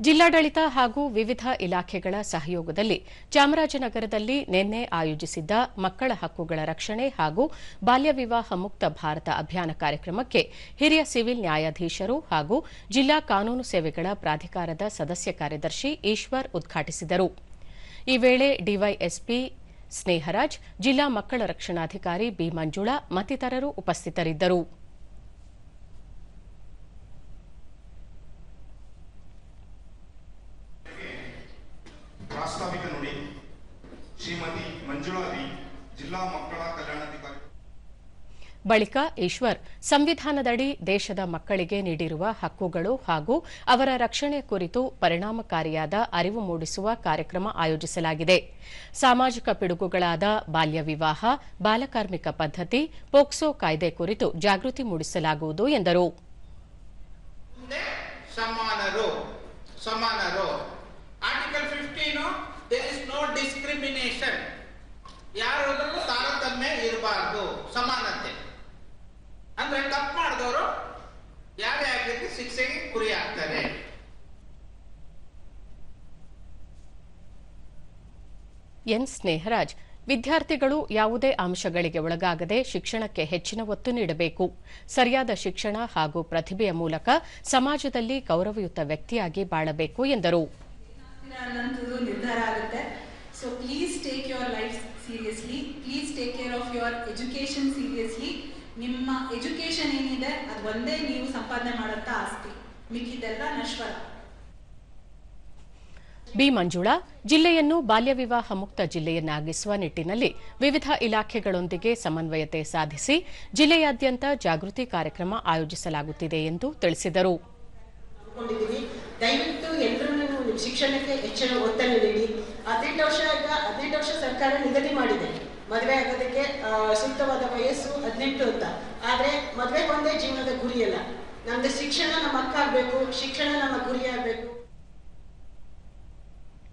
ಜಿಲ್ಲಾಡಳಿತ ಹಾಗೂ ವಿವಿಧ ಇಲಾಖೆಗಳ ಸಹಯೋಗದಲ್ಲಿ ಚಾಮರಾಜನಗರದಲ್ಲಿ ನಿನ್ನೆ ಆಯೋಜಿಸಿದ್ದ ಮಕ್ಕಳ ಹಕ್ಕುಗಳ ರಕ್ಷಣೆ ಹಾಗೂ ಬಾಲ್ಯ ವಿವಾಹ ಮುಕ್ತ ಭಾರತ ಅಭಿಯಾನ ಕಾರ್ಯಕ್ರಮಕ್ಕೆ ಹಿರಿಯ ಸಿವಿಲ್ ನ್ಯಾಯಾಧೀಶರು ಹಾಗೂ ಜಿಲ್ಲಾ ಕಾನೂನು ಸೇವೆಗಳ ಪ್ರಾಧಿಕಾರದ ಸದಸ್ಯ ಕಾರ್ಯದರ್ಶಿ ಈಶ್ವರ್ ಉದ್ಘಾಟಿಸಿದರು. ಈ ವೇಳೆ ಡಿವೈಎಸ್ಪಿ ಸ್ನೇಹರಾಜ್, ಜಿಲ್ಲಾ ಮಕ್ಕಳ ರಕ್ಷಣಾಧಿಕಾರಿ ಬಿ ಮಂಜುಳಾ ಮತ್ತಿತರರು ಉಪಸ್ಥಿತರಿದ್ದರು ಪ್ರಾಸ್ತಾವಿಕ ನುಡಿ ಶ್ರೀಮತಿ ಮಂಜುಳಾದಿ ಜಿಲ್ಲಾ ಮಕ್ಕಳ ಕಲ್ಯಾಣಾಧಿಕಾರಿ. ಬಳಿಕ ಈಶ್ವರ್ ಸಂವಿಧಾನದಡಿ ದೇಶದ ಮಕ್ಕಳಿಗೆ ನೀಡಿರುವ ಹಕ್ಕುಗಳು ಹಾಗೂ ಅವರ ರಕ್ಷಣೆ ಕುರಿತು ಪರಿಣಾಮಕಾರಿಯಾದ ಅರಿವು ಮೂಡಿಸುವ ಕಾರ್ಯಕ್ರಮ ಆಯೋಜಿಸಲಾಗಿದೆ. ಸಾಮಾಜಿಕ ಪಿಡುಗುಗಳಾದ ಬಾಲ್ಯ ವಿವಾಹ ಬಾಲಕಾರ್ಮಿಕ ಪದ್ಧತಿ ಪೋಕ್ಸೋ ಕಾಯ್ದೆ ಕುರಿತು ಜಾಗೃತಿ ಮೂಡಿಸಲಾಗುವುದು ಎಂದರು. ಡಿಸ್ಕ್ರಿಮಿನೇಷನ್ ಯಾರದ್ರಲ್ಲೂ ತಾರತಮ್ಯ ಇರಬಾರ್ದು ಸಮಾನತೆ. ಅಂದ್ರೆ ತಪ್ಪು ಮಾಡಿದವರು ಯಾರೇ ಆಗಿದ್ರೆ ಶಿಕ್ಷೆಗೆ ಗುರಿಯಾಗ್ತಾರೆ ಎನ್ ಸ್ನೇಹರಾಜ್ ವಿದ್ಯಾರ್ಥಿಗಳು ಯಾವುದೇ ಅಂಶಗಳಿಗೆ ಒಳಗಾಗದೆ ಶಿಕ್ಷಣಕ್ಕೆ ಹೆಚ್ಚಿನ ಒತ್ತು ನೀಡಬೇಕು. ಸರಿಯಾದ ಶಿಕ್ಷಣ ಹಾಗೂ ಪ್ರತಿಭೆಯ ಮೂಲಕ ಸಮಾಜದಲ್ಲಿ ಗೌರವಯುತ ವ್ಯಕ್ತಿಯಾಗಿ ಬಾಳಬೇಕು ಎಂದರು. ನಿರ್ಧಾರ ಆಗುತ್ತೆ. So please take your life seriously. Please take care of your education seriously. ನಿಮ್ಮ ಎಜುಕೇಶನ್ ಏನಿದೆ ಅದು ಒಂದೇ ನೀವು ಸಂಪಾದನೆ ಮಾಡುತ್ತಾ ಆಸ್ತಿ ಮಿಕ್ಕಿದ್ದೆಲ್ಲ ನಶ್ವರ ಬಿ ಮಂಜುಳಾ ಜಿಲ್ಲೆಯನ್ನು ಬಾಲ್ಯ ವಿವಾಹ ಮುಕ್ತ ಜಿಲ್ಲೆಯನ್ನಾಗಿಸುವ ನಿಟ್ಟಿನಲ್ಲಿ ವಿವಿಧ ಇಲಾಖೆಗಳೊಂದಿಗೆ ಸಮನ್ವಯತೆ ಸಾಧಿಸಿ ಜಿಲ್ಲೆಯಾದ್ಯಂತ ಜಾಗೃತಿ ಕಾರ್ಯಕ್ರಮ ಆಯೋಜಿಸಲಾಗುತ್ತಿದೆ ಎಂದು ತಿಳಿಸಿದರು ಅಂದ್ಕೊಂಡಿದ್ದೀವಿ ದಯವಿಟ್ಟು ಎಲ್ಲರೂ ನೀವು ನಿಮ್ಮ ಶಿಕ್ಷಣಕ್ಕೆ ಹೆಚ್ಚಿನ ಒತ್ತನ್ನು ನೀಡಿ ಹದಿನೆಂಟು ವರ್ಷ ಈಗ ಹದಿನೆಂಟು ವರ್ಷ ಸರ್ಕಾರ ನಿಗದಿ ಮಾಡಿದೆ. ಮದುವೆ ಆಗೋದಕ್ಕೆ ಸೂಕ್ತವಾದ ವಯಸ್ಸು ಹದಿನೆಂಟು ಅಂತ. ಆದರೆ ಮದುವೆ ಒಂದೇ ಜೀವನದ ಗುರಿಯಲ್ಲ. ನಮ್ದು ಶಿಕ್ಷಣ ನಮ್ಮ ಹಕ್ಕಾಗಬೇಕು ಶಿಕ್ಷಣ ನಮ್ಮ ಗುರಿ ಆಗಬೇಕು.